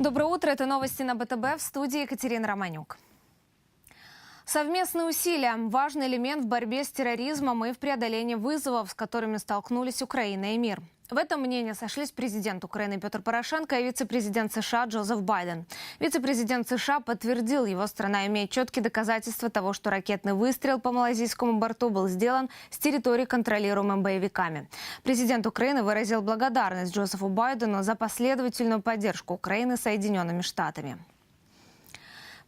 Доброе утро, это новости на БТБ в студии Екатерина Романюк. Совместные усилия – важный элемент в борьбе с терроризмом и в преодолении вызовов, с которыми столкнулись Украина и мир. В этом мнении сошлись президент Украины Петр Порошенко и вице-президент США Джозеф Байден. Вице-президент США подтвердил, его страна имеет четкие доказательства того, что ракетный выстрел по малазийскому борту был сделан с территории, контролируемой боевиками. Президент Украины выразил благодарность Джозефу Байдену за последовательную поддержку Украины Соединенными Штатами.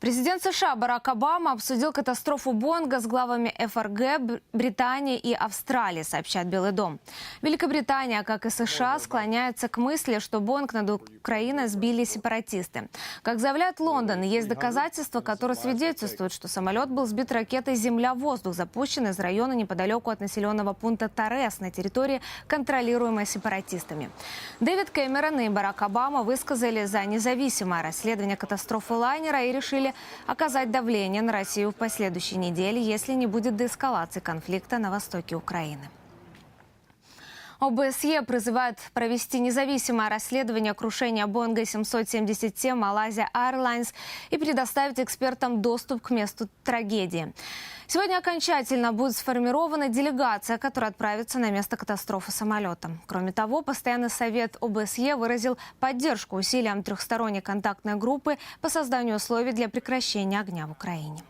Президент США Барак Обама обсудил катастрофу Бонга с главами ФРГ, Британии и Австралии, сообщает Белый дом. Великобритания, как и США, склоняется к мысли, что Бонг над Украиной сбили сепаратисты. Как заявляет Лондон, есть доказательства, которые свидетельствуют, что самолет был сбит ракетой «Земля-воздух», запущенной из района неподалеку от населенного пункта Торрес на территории, контролируемой сепаратистами. Дэвид Кэмерон и Барак Обама высказали за независимое расследование катастрофы лайнера и решили оказать давление на Россию в последующей неделе, если не будет деэскалации конфликта на востоке Украины. ОБСЕ призывает провести независимое расследование крушения Боинга 777 Malaysia Airlines и предоставить экспертам доступ к месту трагедии. Сегодня окончательно будет сформирована делегация, которая отправится на место катастрофы самолета. Кроме того, Постоянный совет ОБСЕ выразил поддержку усилиям трехсторонней контактной группы по созданию условий для прекращения огня в Украине.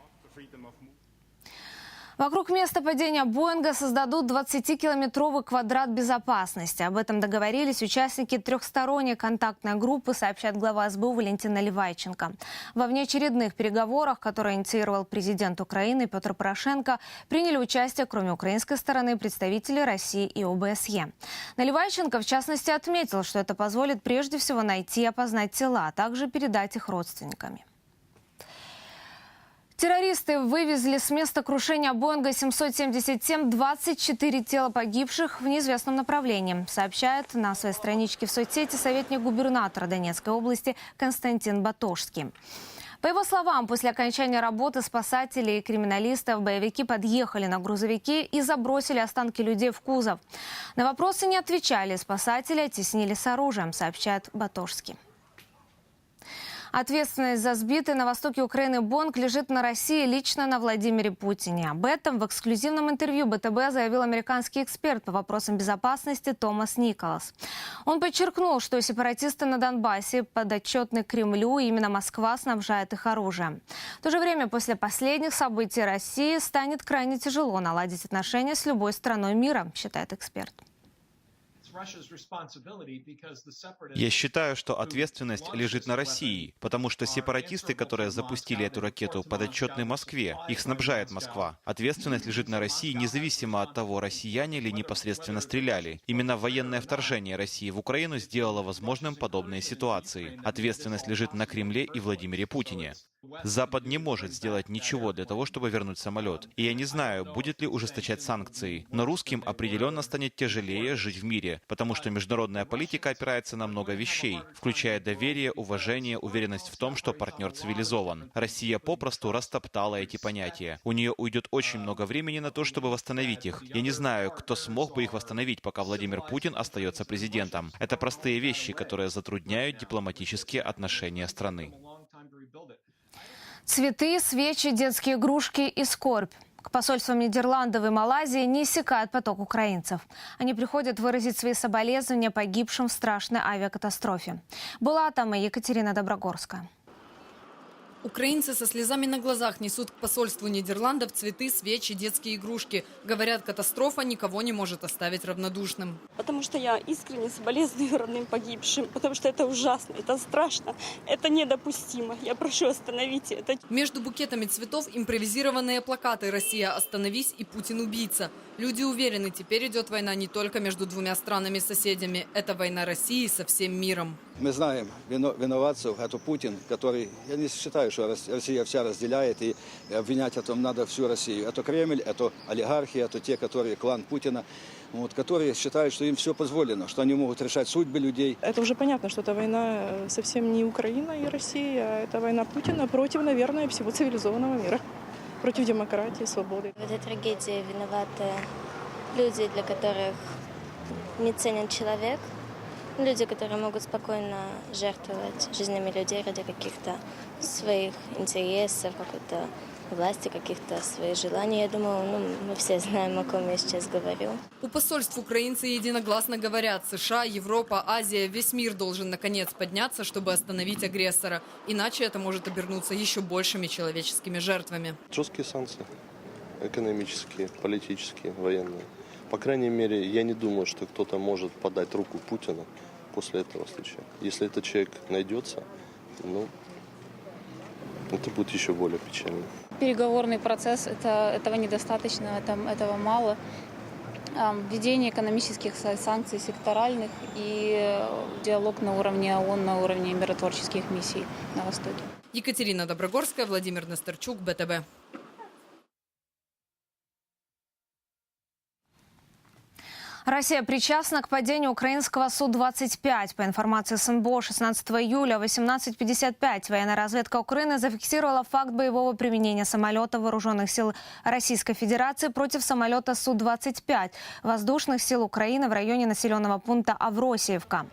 Вокруг места падения Боинга создадут 20-километровый квадрат безопасности. Об этом договорились участники трехсторонней контактной группы, сообщает глава СБУ Валентина Левайченко. Во внеочередных переговорах, которые инициировал президент Украины Петр Порошенко, приняли участие, кроме украинской стороны, представители России и ОБСЕ. Наливайченко, в частности, отметил, что это позволит прежде всего найти и опознать тела, а также передать их родственниками. Террористы вывезли с места крушения Боинга 777 24 тела погибших в неизвестном направлении, сообщает на своей страничке в соцсети советник губернатора Донецкой области Константин Батошский. По его словам, после окончания работы спасателей и криминалистов боевики подъехали на грузовики и забросили останки людей в кузов. На вопросы не отвечали, спасатели оттеснили с оружием, сообщает Батошский. Ответственность за сбитый на востоке Украины Бонг лежит на России, лично на Владимире Путине. Об этом в эксклюзивном интервью БТБ заявил американский эксперт по вопросам безопасности Томас Николас. Он подчеркнул, что сепаратисты на Донбассе подотчетны Кремлю, и именно Москва снабжает их оружием. В то же время после последних событий России станет крайне тяжело наладить отношения с любой страной мира, считает эксперт. Я считаю, что ответственность лежит на России, потому что сепаратисты, которые запустили эту ракету, подотчетны Москве. Их снабжает Москва. Ответственность лежит на России, независимо от того, россияне ли непосредственно стреляли. Именно военное вторжение России в Украину сделало возможным подобные ситуации. Ответственность лежит на Кремле и Владимире Путине. Запад не может сделать ничего для того, чтобы вернуть самолет. И я не знаю, будет ли ужесточать санкции. Но русским определенно станет тяжелее жить в мире, потому что международная политика опирается на много вещей, включая доверие, уважение, уверенность в том, что партнер цивилизован. Россия попросту растоптала эти понятия. У нее уйдет очень много времени на то, чтобы восстановить их. Я не знаю, кто смог бы их восстановить, пока Владимир Путин остается президентом. Это простые вещи, которые затрудняют дипломатические отношения страны. Цветы, свечи, детские игрушки и скорбь. К посольствам Нидерландов и Малайзии не иссякает поток украинцев. Они приходят выразить свои соболезнования погибшим в страшной авиакатастрофе. Была там и Екатерина Доброгорская. Украинцы со слезами на глазах несут к посольству Нидерландов цветы, свечи, детские игрушки. Говорят, катастрофа никого не может оставить равнодушным. Потому что я искренне соболезную родным погибшим, потому что это ужасно, это страшно, это недопустимо. Я прошу остановите это. Между букетами цветов импровизированные плакаты «Россия, остановись» и «Путин убийца». Люди уверены, теперь идет война не только между двумя странами-соседями. Это война России со всем миром. Мы знаем виноватцев, это Путин, который, я не считаю, что Россия вся разделяет, и обвинять в этом надо всю Россию. Это Кремль, это олигархи, это те, которые клан Путина, вот, которые считают, что им все позволено, что они могут решать судьбы людей. Это уже понятно, что это война совсем не Украина и Россия, а это война Путина против, наверное, всего цивилизованного мира, против демократии, свободы. В этой трагедии виноваты люди, для которых не ценен человек, Люди, которые могут спокойно жертвовать жизнями людей ради каких-то своих интересов, какой-то власти, каких-то своих желаний. Я думаю, ну, мы все знаем, о ком я сейчас говорю. У посольств украинцы единогласно говорят, США, Европа, Азия, весь мир должен наконец подняться, чтобы остановить агрессора. Иначе это может обернуться еще большими человеческими жертвами. Жесткие санкции. Экономические, политические, военные. По крайней мере, я не думаю, что кто-то может подать руку Путину после этого случая. Если этот человек найдется, ну, это будет еще более печально. Переговорный процесс это, этого недостаточно, это, этого мало. Введение экономических са- санкций секторальных и э, диалог на уровне ООН, на уровне миротворческих миссий на Востоке. Екатерина Доброгорская, Владимир Нестерчук, БТБ. Россия причастна к падению украинского Су-25. По информации СНБО, 16 июля в 18.55 военная разведка Украины зафиксировала факт боевого применения самолета вооруженных сил Российской Федерации против самолета Су-25 воздушных сил Украины в районе населенного пункта Авросиевка.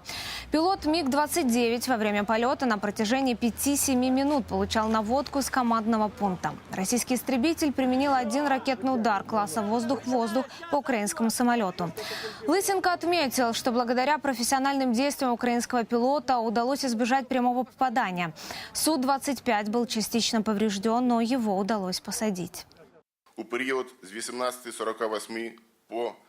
Пилот МиГ-29 во время полета на протяжении 5-7 минут получал наводку из командного пункта. Российский истребитель применил один ракетный удар класса «Воздух-воздух» по украинскому самолету. Лысенко отметил, что благодаря профессиональным действиям украинского пилота удалось избежать прямого попадания. Су-25 был частично поврежден, но его удалось посадить. у період з 18.48 по 19.49 за Київ.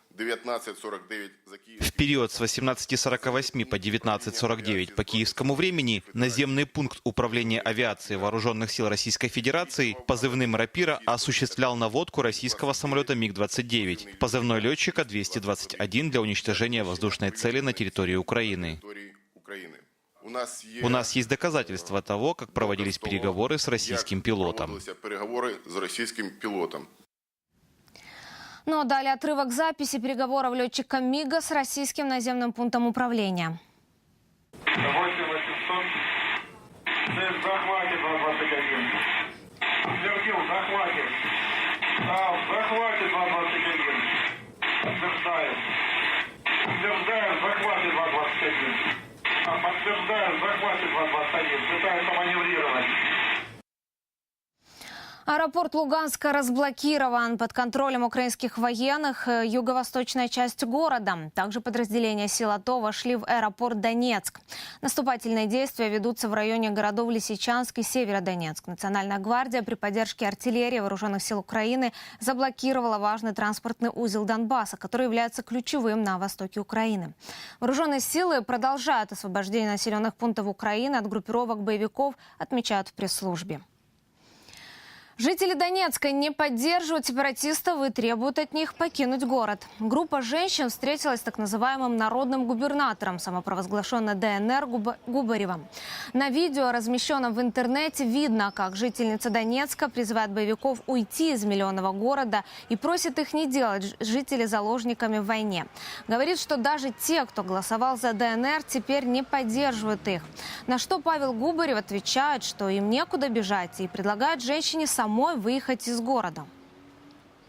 В период с 18.48 по 19.49 по киевскому времени наземный пункт управления авиации Вооруженных сил Российской Федерации позывным «Рапира» осуществлял наводку российского самолета МиГ-29, позывной летчика 221 для уничтожения воздушной цели на территории Украины. території України. У нас є У нас есть доказательства того, как проводились доказ того, переговоры с российским як пилотом. Ну а далее отрывок записи переговоров летчика МиГа с российским наземным пунктом управления. 8800. Ты в захвате 221. Подтвердил, в захвате. Да, в захвате 221. Подтверждаю. Подтверждаю, в захвате 221. А, Подтверждаю, в захвате 221. Пытаются маневрировать. Аэропорт Луганска разблокирован. Под контролем украинских военных э, юго-восточная часть города. Также подразделения сил АТО вошли в аэропорт Донецк. Наступательные действия ведутся в районе городов Лисичанск и Северодонецк. Национальная гвардия при поддержке артиллерии вооруженных сил Украины заблокировала важный транспортный узел Донбасса, который является ключевым на востоке Украины. Вооруженные силы продолжают освобождение населенных пунктов Украины от группировок боевиков, отмечают в пресс-службе. Жители Донецка не поддерживают сепаратистов и требуют от них покинуть город. Группа женщин встретилась с так называемым народным губернатором самопровозглашенной ДНР Губа- Губаревым. На видео, размещенном в интернете, видно, как жительница Донецка призывает боевиков уйти из миллионного города и просит их не делать ж- жителей заложниками в войне. Говорит, что даже те, кто голосовал за ДНР, теперь не поддерживают их. На что Павел Губарев отвечает, что им некуда бежать и предлагает женщине самой выехать из города.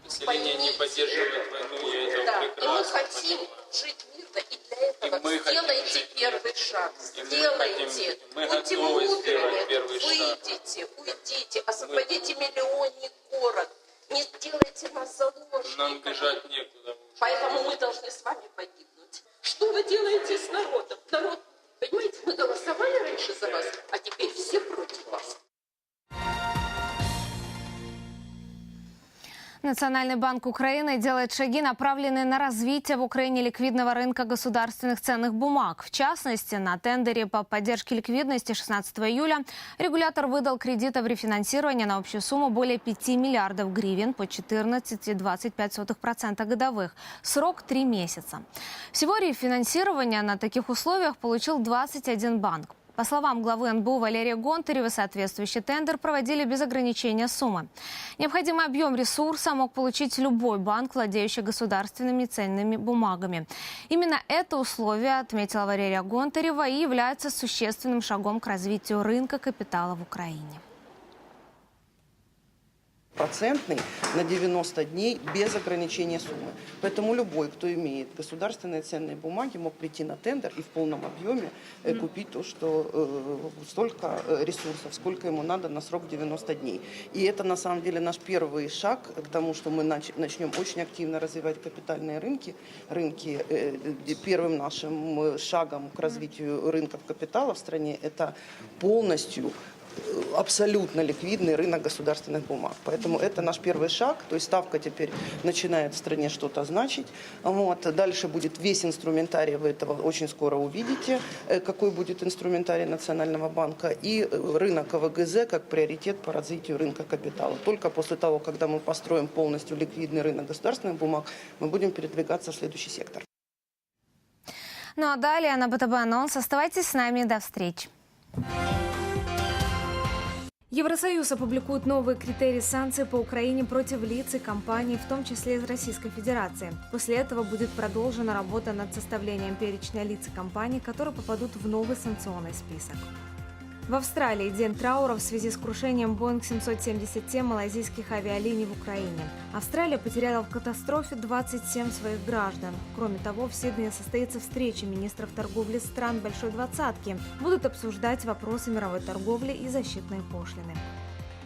Население не поддерживает войну, я это Да, и мы прекрасно хотим понимаю. жить мирно, и для этого И мы сделайте жить первый шаг. И мы Сделайте. хотим- мы Будьте мудрыми. первый шаг. Выйдите, уйдите, освободите миллионник город. Не сделайте нас заложниками. Нам бежать некуда. Поэтому мы должны с вами погибнуть. Что вы делаете с народом? Народ, понимаете, мы голосовали раньше за вас, а теперь все против вас. Национальный банк Украины делает шаги, направленные на развитие в Украине ликвидного рынка государственных ценных бумаг. В частности, на тендере по поддержке ликвидности 16 июля регулятор выдал кредиты в рефинансирование на общую сумму более 5 миллиардов гривен по 14,25% годовых. Срок 3 месяца. Всего рефинансирование на таких условиях получил 21 банк. По словам главы НБУ Валерия Гонтарева, соответствующий тендер проводили без ограничения суммы. Необходимый объем ресурса мог получить любой банк, владеющий государственными ценными бумагами. Именно это условие, отметила Валерия Гонтарева, и является существенным шагом к развитию рынка капитала в Украине. Процентный на 90 дней без ограничения суммы. Поэтому любой, кто имеет государственные ценные бумаги, мог прийти на тендер и в полном объеме э, купить то, что э, столько э, ресурсов, сколько ему надо на срок 90 дней. И это на самом деле наш первый шаг к тому, что мы нач- начнем очень активно развивать капитальные рынки. Рынки э, первым нашим э, шагом к развитию рынков капитала в стране это полностью абсолютно ликвидный рынок государственных бумаг. Поэтому это наш первый шаг. То есть ставка теперь начинает в стране что-то значить. Вот. Дальше будет весь инструментарий, вы этого очень скоро увидите, э, какой будет инструментарий Национального банка. И э, рынок АВГЗ как приоритет по развитию рынка капитала. Только после того, когда мы построим полностью ликвидный рынок государственных бумаг, мы будем передвигаться в следующий сектор. Ну а далее на БТБ анонс. Оставайтесь с нами. До встречи. Евросоюз опубликует новые критерии санкций по Украине против лиц и компаний, в том числе из Российской Федерации. После этого будет продолжена работа над составлением перечня лиц и компаний, которые попадут в новый санкционный список. В Австралии день траура в связи с крушением Boeing 777 малайзийских авиалиний в Украине. Австралия потеряла в катастрофе 27 своих граждан. Кроме того, в Сиднее состоится встреча министров торговли стран Большой Двадцатки. Будут обсуждать вопросы мировой торговли и защитные пошлины.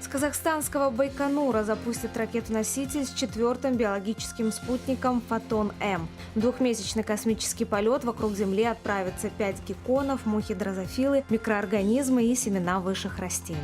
С казахстанского Байконура запустят ракету-носитель с четвертым биологическим спутником «Фотон-М». Двухмесячный космический полет вокруг Земли отправятся пять гекконов, мухи-дрозофилы, микроорганизмы и семена высших растений.